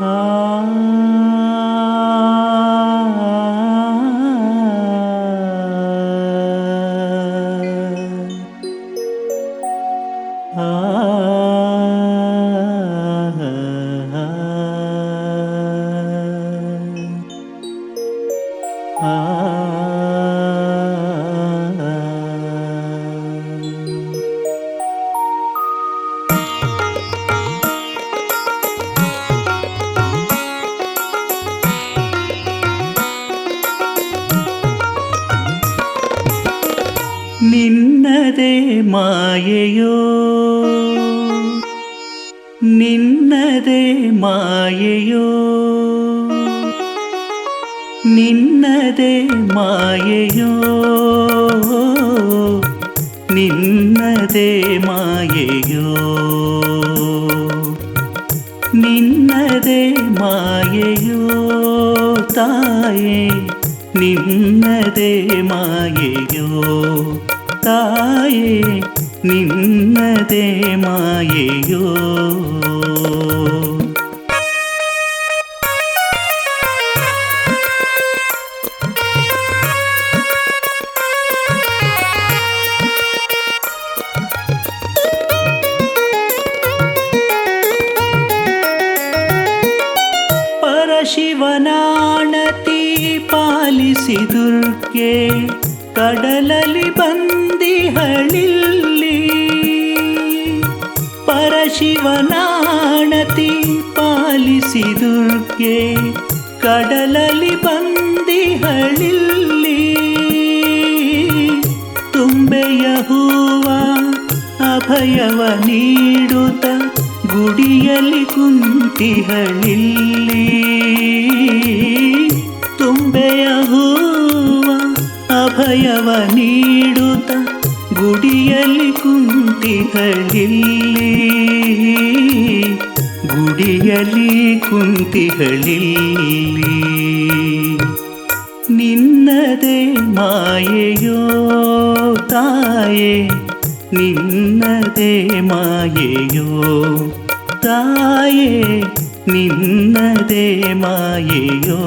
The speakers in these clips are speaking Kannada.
Ah. ನಿನ್ನದೇ ಮಾಯೆಯೋ ನಿನ್ನದೇ ಮಾಯೆಯೋ ನಿನ್ನದೇ ಮಾಯೆಯೋ ನಿನ್ನದೇ ಮಾಯೆಯೋ ನಿನ್ನದೇ ಮಾಯೆಯೋ ತಾಯೇ ನಿನ್ನದೇ ಮಾಯೆಯೋ ತಾಯೇ ನಿನ್ನದೇ ಮಾಯೆಯೋ ಪರಶಿವನಾಣತಿ ಪಾಲಿಸಿ ದುರ್ಗೆ ಕಡಲಲಿ ಬಂದಿಹಳಿಲ್ಲಿ ಪರಶಿವನಾಣತಿ ಪಾಲಿಸಿ ದುರ್ಗೆ ಕಡಲಲಿ ಬಂದಿಹಳಿಲ್ಲಿ ತುಂಬೆಯ ಹೂವ ಅಭಯವ ನೀಡುತ್ತ ಗುಡಿಯಲ್ಲಿ ಕುಂತಿಹಳಿಲ್ಲಿ ತುಂಬೆಯ ಹೂವ ಅಭಯವ ನೀಡುತ್ತ ಗುಡಿಯಲ್ಲಿ ಕುಂತಿಹಳಿಲ್ಲಿ ಗುಡಿಯಲ್ಲಿ ಕುಂತಿಹಳಿಲ್ಲಿ ನಿನ್ನದೇ ಮಾಯೆಯೋ ತಾಯೇ ನಿನ್ನದೇ ಮಾಯೆಯೋ ತಾಯೇ ನಿನ್ನದೇ ಮಾಯೆಯೋ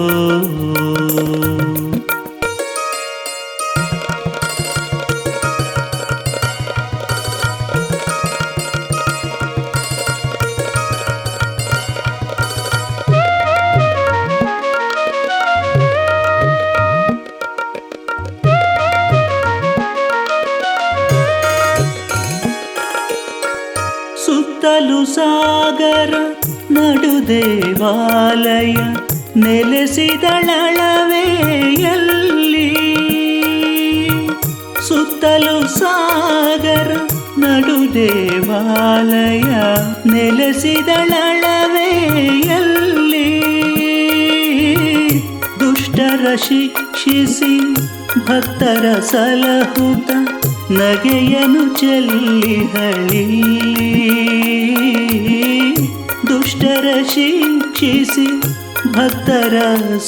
ಸಾಗರ ನಡು ದೇವಾಲಯ ನೆಲೆಸಿದಳಳವೆಯಲ್ಲಿ ಸುತ್ತಲು ಸಾಗರ ನಡು ದೇವಾಲಯ ನೆಲೆಸಿದಳಳವೆಯಲ್ಲಿ ದುಷ್ಟರ ಶಿಕ್ಷಿಸಿ ಭಕ್ತರ ಸಲಹುತ ನಗೆಯನು ಚೆಲ್ಲಿಹಳಿ ದುಷ್ಟರ ಶಿಕ್ಷಿಸಿ ಭಕ್ತರ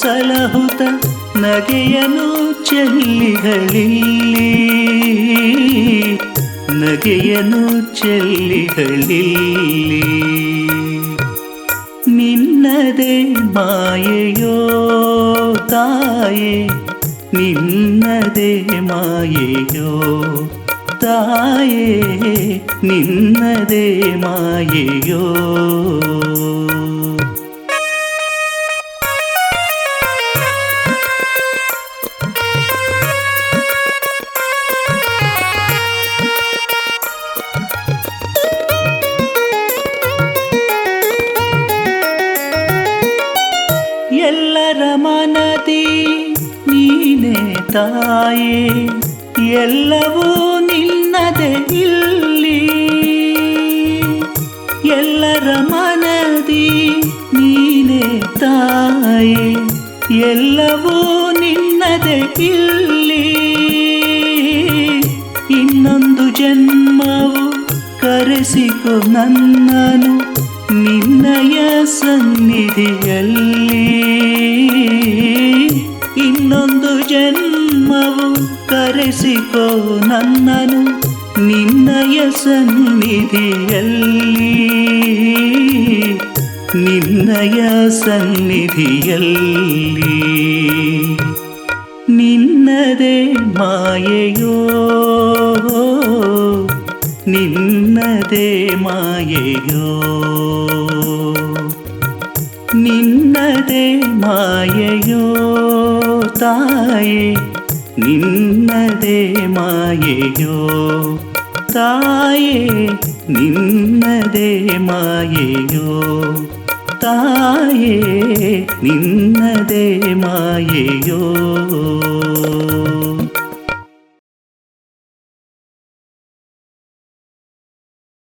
ಸಲಹುತ ನಗೆಯನು ಚೆಲ್ಲಿಹಳಿ ನಗೆಯನು ಚೆಲ್ಲಿಹಳಿ ನಿನ್ನದೇ ಮಾಯೆಯೋ ತಾಯೇ നിന്നതേ മായയോ? തായേ നിന്നതേ മായയോ? ತಾಯೇ, ಎಲ್ಲವೂ ನಿನ್ನದೇ ಇಲ್ಲಿ. ಎಲ್ಲರ ಮನದಿ ನೀನೇ ತಾಯಿ, ಎಲ್ಲವೂ ನಿನ್ನದೇ ಇಲ್ಲಿ. ಇನ್ನೊಂದು ಜನ್ಮವು ಕರೆಸಿಕೊ ನನ್ನನು, ನಿನ್ನಯ ಸನ್ನಿಧಿಯಲ್ಲಿ. ಕರೆಸಿಕೋ ನನ್ನನು ನಿನ್ನಯ ಸನ್ನಿಧಿಯಲ್ಲಿ ನಿನ್ನಯ ಸನ್ನಿಧಿಯಲ್ಲಿ ನಿನ್ನದೇ ಮಾಯೆಯೋ? ನಿನ್ನದೇ ಮಾಯೆಯೋ? ನಿನ್ನದೇ ಮಾಯೆಯೋ ತಾಯೇ? ನಿನ್ನದೇ ಮಾಯೆಯೋ ತಾಯೇ ನಿನ್ನದೇ ಮಾಯೆಯೋ ತಾಯೇ ನಿನ್ನದೇ ಮಾಯೆಯೋ